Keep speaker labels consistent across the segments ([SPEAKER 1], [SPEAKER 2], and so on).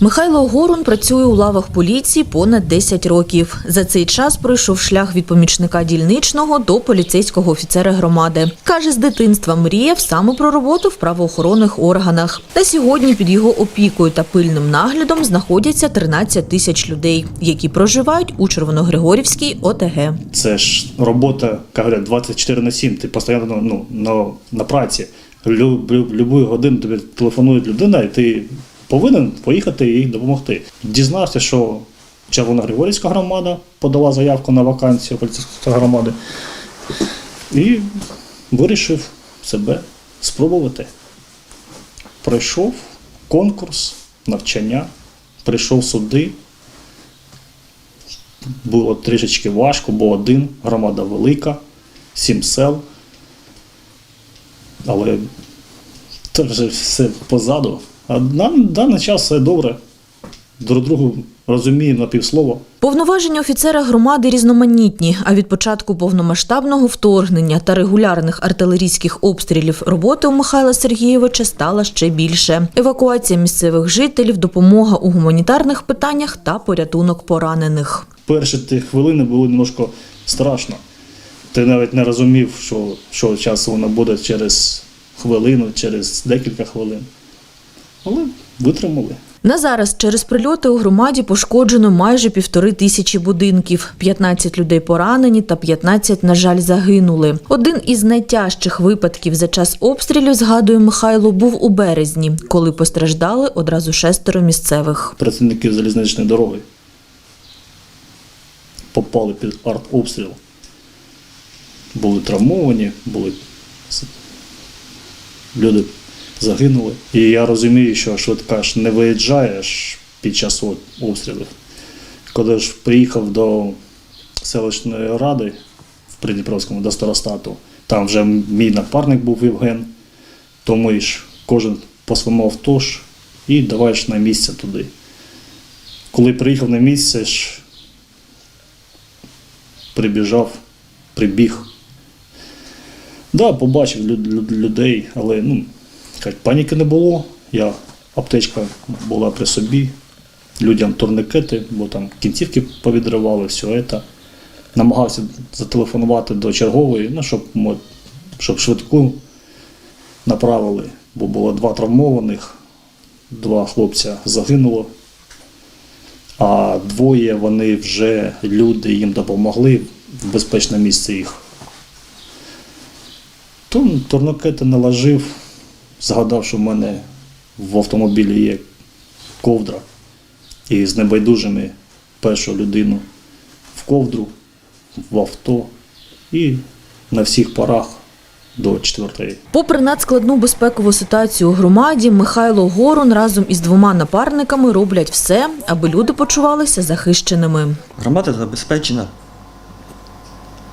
[SPEAKER 1] Михайло Горун працює у лавах поліції понад 10 років. За цей час пройшов шлях від помічника дільничного до поліцейського офіцера громади. Каже, з дитинства мріяв саме про роботу в правоохоронних органах. Та сьогодні під його опікою та пильним наглядом знаходяться 13 тисяч людей, які проживають у Червоногригорівській ОТГ.
[SPEAKER 2] Це ж робота, говорять, 24 на 7. Ти постійно ну, на, на праці. Лю, лю, любую годину тобі телефонує людина, і ти повинен поїхати і допомогти. Дізнався, що Червоногригорівська громада подала заявку на вакансію поліцейської громади і вирішив себе спробувати. Пройшов конкурс, навчання, прийшов сюди, було трішечки важко, бо один, громада велика, сім сел. Але це вже все позаду. А на даний час все добре. Друг другу розуміємо на півслова.
[SPEAKER 1] Повноваження офіцера громади різноманітні. А від початку повномасштабного вторгнення та регулярних артилерійських обстрілів роботи у Михайла Сергійовича стало ще більше. Евакуація місцевих жителів, допомога у гуманітарних питаннях та порятунок поранених.
[SPEAKER 2] Перші ті хвилини було немножко страшно. Ти навіть не розумів, що, що часу воно буде через хвилину, через декілька хвилин. Але витримали.
[SPEAKER 1] На зараз через прильоти у громаді пошкоджено майже півтори тисячі будинків. 15 людей поранені та 15, на жаль, загинули. Один із найтяжчих випадків за час обстрілів, згадує Михайло, був у березні, коли постраждали одразу шестеро місцевих.
[SPEAKER 2] Працівники залізничної дороги попали під артобстріл. Були травмовані, були люди загинули. І я розумію, що швидка ж не виїжджає аж під час обстрілів. Коли ж приїхав до селищної ради в Придніпровському до старостату, там вже мій напарник був Євген, то ми ж кожен по своєму авто ж і давай ж на місце туди. Коли приїхав на місце, ж прибіжав, прибіг. Да, побачив лю- лю- людей, але ну, кажуть, паніки не було. Я, аптечка була при собі, людям турникети, бо там кінцівки повідривали, все це. Намагався зателефонувати до чергової, ну, щоб, мо- щоб швидку направили, бо було два травмованих, два хлопця загинуло. А двоє вони вже люди їм допомогли в безпечне місце їх. Турникети наложив, згадав, що в мене в автомобілі є ковдра. І з небайдужими першу людину в ковдру, в авто і на всіх парах до четвертої.
[SPEAKER 1] Попри надскладну безпекову ситуацію у громаді, Михайло Горун разом із двома напарниками роблять все, аби люди почувалися захищеними.
[SPEAKER 3] Громада забезпечена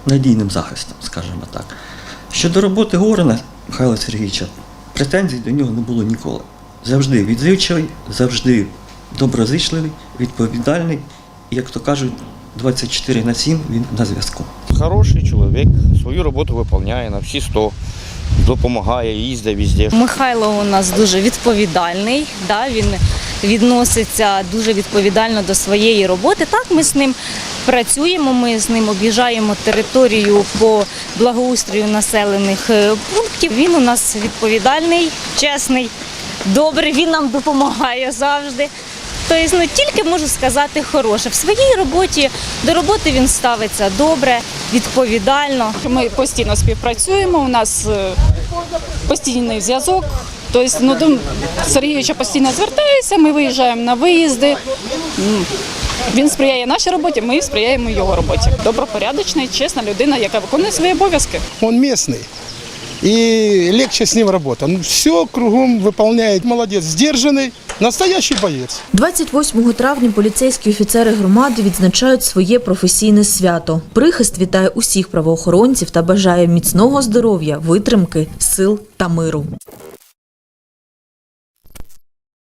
[SPEAKER 3] надійним захистом, скажімо так. Щодо роботи Горона Михайла Сергійовича, претензій до нього не було ніколи. Завжди відзивчивий, завжди доброзичливий, відповідальний. Як то кажуть, 24 на 7 він на зв'язку.
[SPEAKER 4] Хороший чоловік, свою роботу виконує на всі 100, допомагає, їздить везде.
[SPEAKER 5] Михайло у нас дуже відповідальний, да, він відноситься дуже відповідально до своєї роботи. Так, ми з ним працюємо, ми з ним об'їжджаємо територію по благоустрою населених е, пунктів. Він у нас відповідальний, чесний, добрий, він нам допомагає завжди. Тобто, ну, тільки можу сказати хороше. В своїй роботі до роботи він ставиться добре, відповідально.
[SPEAKER 6] Ми постійно співпрацюємо, у нас е, постійний зв'язок. Тобто, ну, до Сергійовича постійно звертається, ми виїжджаємо на виїзди. Він сприяє нашій роботі, ми сприяємо його роботі. Добропорядочна і чесна людина, яка виконує свої обов'язки.
[SPEAKER 7] Он местный. И легче с ним работа. Ну, все кругом выполняет. Молодец, сдержанный, настоящий боец.
[SPEAKER 1] 28 травня поліцейські офіцери громади відзначають своє професійне свято. Прихист вітає усіх правоохоронців та бажає міцного здоров'я, витримки, сил та миру.